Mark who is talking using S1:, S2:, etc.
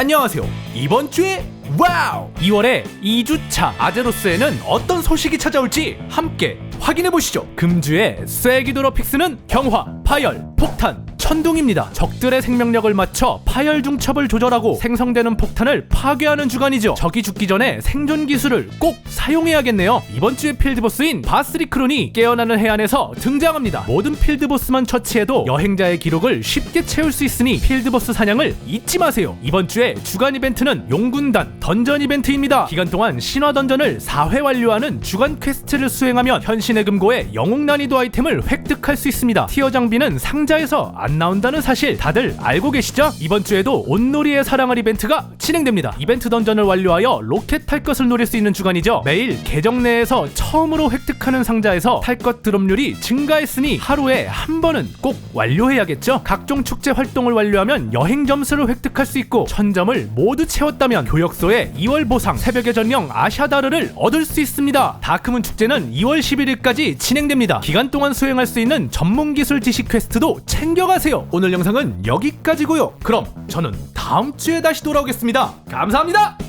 S1: 안녕하세요. 이번 주에 와우! 2월의 2주차 아제로스에는 어떤 소식이 찾아올지 함께 확인해 보시죠. 금주의 쐐기도로픽스는 경화, 파열, 폭탄, 천둥입니다. 적들의 생명력을 맞춰 파열 중첩을 조절하고 생성되는 폭탄을 파괴하는 주간이죠. 적이 죽기 전에 생존 기술을 꼭 사용해야겠네요. 이번 주의 필드보스인 바스리크론이 깨어나는 해안에서 등장합니다. 모든 필드보스만 처치해도 여행자의 기록을 쉽게 채울 수 있으니 필드보스 사냥을 잊지 마세요. 이번 주에 주간 이벤트는 용군단 던전 이벤트입니다. 기간 동안 신화 던전을 4회 완료하는 주간 퀘스트를 수행하면 현신의 금고에 영웅 난이도 아이템을 획득할 수 있습니다. 티어 장비는 상자에서 안 나온다는 사실 다들 알고 계시죠? 이번 주에도 온놀이의 사랑할 이벤트가 진행됩니다. 이벤트 던전을 완료하여 로켓 탈 것을 노릴 수 있는 주간이죠. 매일 계정 내에서 처음으로 획득하는 상자에서 탈 것 드롭률이 증가했으니 하루에 한 번은 꼭 완료해야겠죠. 각종 축제 활동을 완료하면 여행 점수를 획득할 수 있고 1000점을 모두 채웠다면 교역소에 2월 보상 새벽의 전령 아샤다르를 얻을 수 있습니다. 다크문 축제는 2월 11일까지 진행됩니다. 기간 동안 수행할 수 있는 전문 기술 지식 퀘스트도 챙겨가 세요. 오늘 영상은 여기까지고요. 그럼 저는 다음 주에 다시 돌아오겠습니다. 감사합니다.